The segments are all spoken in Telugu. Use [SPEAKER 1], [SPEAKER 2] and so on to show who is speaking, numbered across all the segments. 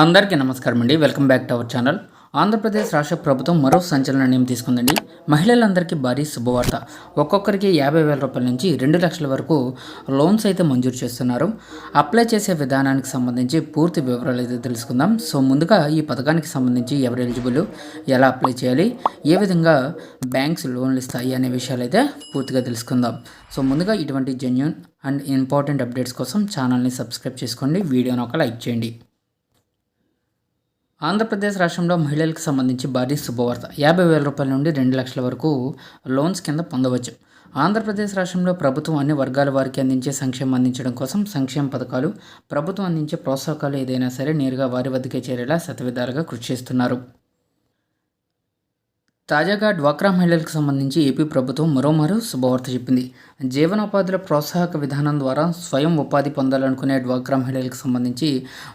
[SPEAKER 1] అందరికీ నమస్కారం అండి. Welcome back to our channel. Andhra Pradesh రాష్ట్ర ప్రభుత్వం మరో సంచలన నిర్ణయం తీసుకుందండి. మహిళలందరికీ భారీ శుభవార్త. ఒక్కొక్కరికి యాభై వేల రూపాయల నుంచి రెండు లక్షల వరకు లోన్స్ అయితే మంజూరు చేస్తున్నారు. అప్లై చేసే విధానానికి సంబంధించి పూర్తి వివరాలు అయితే తెలుసుకుందాం. సో ముందుగా ఈ పథకానికి సంబంధించి ఎవరు ఎలిజిబుల్ ఎలా అప్లై చేయాలి ఏ విధంగా బ్యాంక్స్ లోన్లు ఇస్తాయి అనే విషయాలు అయితే పూర్తిగా తెలుసుకుందాం. సో ముందుగా ఇటువంటి జెన్యున్ అండ్ ఇంపార్టెంట్ అప్డేట్స్ కోసం ఛానల్ని సబ్స్క్రైబ్ చేసుకోండి. వీడియోని ఒక లైక్ చేయండి. ఆంధ్రప్రదేశ్ రాష్ట్రంలో మహిళలకు సంబంధించి భారీ శుభవార్త. యాభై వేల రూపాయల నుండి రెండు లక్షల వరకు లోన్స్ కింద పొందవచ్చు. ఆంధ్రప్రదేశ్ రాష్ట్రంలో ప్రభుత్వం అన్ని వర్గాల వారికి అందించే సంక్షేమం అందించడం కోసం సంక్షేమ పథకాలు ప్రభుత్వం అందించే ప్రోత్సాహకాలు ఏదైనా సరే నేరుగా వారి వద్దకే చేరేలా శతవిధాలుగా కృషి చేస్తున్నారు. తాజాగా డ్వాక్రా మహిళలకు సంబంధించి ఏపీ ప్రభుత్వం మరోమారు శుభవార్త చెప్పింది. జీవనోపాధుల ప్రోత్సాహక విధానం ద్వారా స్వయం ఉపాధి పొందాలనుకునే డ్వాక్రా మహిళలకు సంబంధించి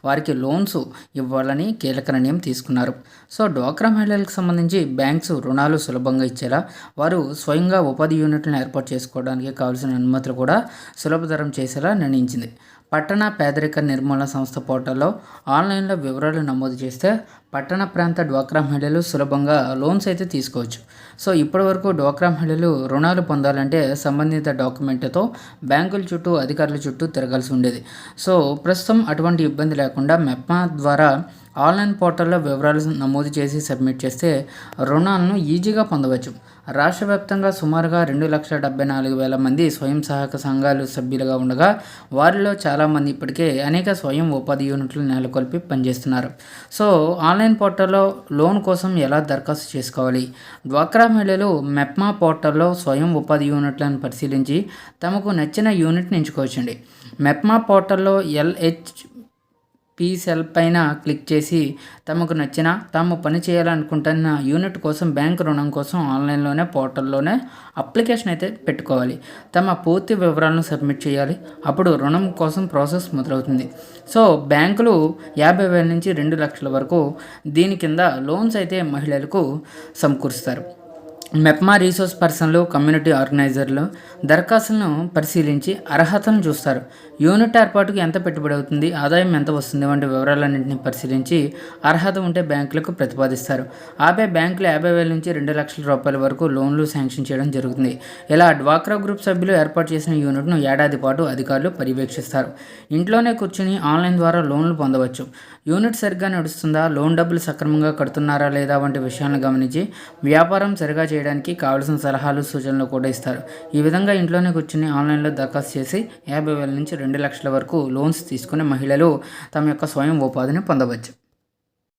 [SPEAKER 1] వారికి లోన్స్ ఇవ్వాలని కీలక నిర్ణయం తీసుకున్నారు. సో డ్వాక్రా మహిళలకు సంబంధించి బ్యాంక్స్ రుణాలు సులభంగా ఇచ్చేలా వారు స్వయంగా ఉపాధి యూనిట్లను ఏర్పాటు చేసుకోవడానికి కావాల్సిన అనుమతులు కూడా సులభతరం చేసేలా నిర్ణయించింది. పట్టణ పేదరిక నిర్మూలన సంస్థ పోర్టల్లో ఆన్లైన్లో వివరాలు నమోదు చేస్తే పట్టణ ప్రాంత డ్వాక్రా మహిళలు సులభంగా లోన్స్ అయితే తీసుకోవచ్చు. సో ఇప్పటివరకు డ్వాక్రా మహిళలు రుణాలు పొందాలంటే సంబంధిత డాక్యుమెంట్తో బ్యాంకుల చుట్టూ అధికారుల చుట్టూ తిరగాల్సి ఉండేది. సో ప్రస్తుతం అటువంటి ఇబ్బంది లేకుండా మెప్మా ద్వారా ఆన్లైన్ పోర్టల్లో వివరాలు నమోదు చేసి సబ్మిట్ చేస్తే రుణాలను ఈజీగా పొందవచ్చు. రాష్ట్ర వ్యాప్తంగా సుమారుగా రెండు లక్షల డెబ్బై నాలుగు వేల మంది స్వయం సహాయక సంఘాలు సభ్యులుగా ఉండగా వారిలో చాలామంది ఇప్పటికే అనేక స్వయం ఉపాధి యూనిట్లు నెలకొల్పి పనిచేస్తున్నారు. సో ఆన్లైన్ పోర్టల్లో లోన్ కోసం ఎలా దరఖాస్తు చేసుకోవాలి? డ్వాక్రా మహిళలు మెప్మా పోర్టల్లో స్వయం ఉపాధి యూనిట్లను పరిశీలించి తమకు నచ్చిన యూనిట్ని ఎంచుకోవచ్చండి. మెప్మా పోర్టల్లో ఎల్హెచ్ పీ సెల్ పైన క్లిక్ చేసి తమకు నచ్చిన తాము పని చేయాలనుకుంటున్న యూనిట్ కోసం బ్యాంక్ రుణం కోసం ఆన్లైన్లోనే పోర్టల్లోనే అప్లికేషన్ అయితే పెట్టుకోవాలి. తమ పూర్తి వివరాలను సబ్మిట్ చేయాలి. అప్పుడు రుణం కోసం ప్రాసెస్ మొదలవుతుంది. సో బ్యాంకులు యాభై వేల నుంచి రెండు లక్షల వరకు దీని కింద లోన్స్ అయితే మహిళలకు సమకూరుస్తారు. మెప్మా రీసోర్స్ పర్సన్లు కమ్యూనిటీ ఆర్గనైజర్లు దరఖాస్తులను పరిశీలించి అర్హతలను చూస్తారు. యూనిట్ ఏర్పాటుకు ఎంత పెట్టుబడి అవుతుంది ఆదాయం ఎంత వస్తుంది వంటి వివరాలన్నింటినీ పరిశీలించి అర్హత ఉంటే బ్యాంకులకు ప్రతిపాదిస్తారు. ఆపై బ్యాంకులు యాభై వేల నుంచి రెండు లక్షల రూపాయల వరకు లోన్లు శాంక్షన్ చేయడం జరుగుతుంది. ఇలా డ్వాక్రా గ్రూప్ సభ్యులు ఏర్పాటు చేసిన యూనిట్ను ఏడాది పాటు అధికారులు పర్యవేక్షిస్తారు. ఇంట్లోనే కూర్చుని ఆన్లైన్ ద్వారా లోన్లు పొందవచ్చు. యూనిట్ సరిగ్గా నడుస్తుందా లోన్ డబ్బులు సక్రమంగా కడుతున్నారా లేదా వంటి విషయాలను గమనించి వ్యాపారం సరిగా చేయడానికి కావలసిన సలహాలు సూచనలు కూడా ఇస్తారు. ఈ విధంగా ఇంట్లోనే కూర్చుని ఆన్లైన్లో దరఖాస్తు చేసి యాభై వేల నుంచి రెండు లక్షల వరకు లోన్స్ తీసుకునే మహిళలు తమ యొక్క స్వయం ఉపాధిని పొందవచ్చు.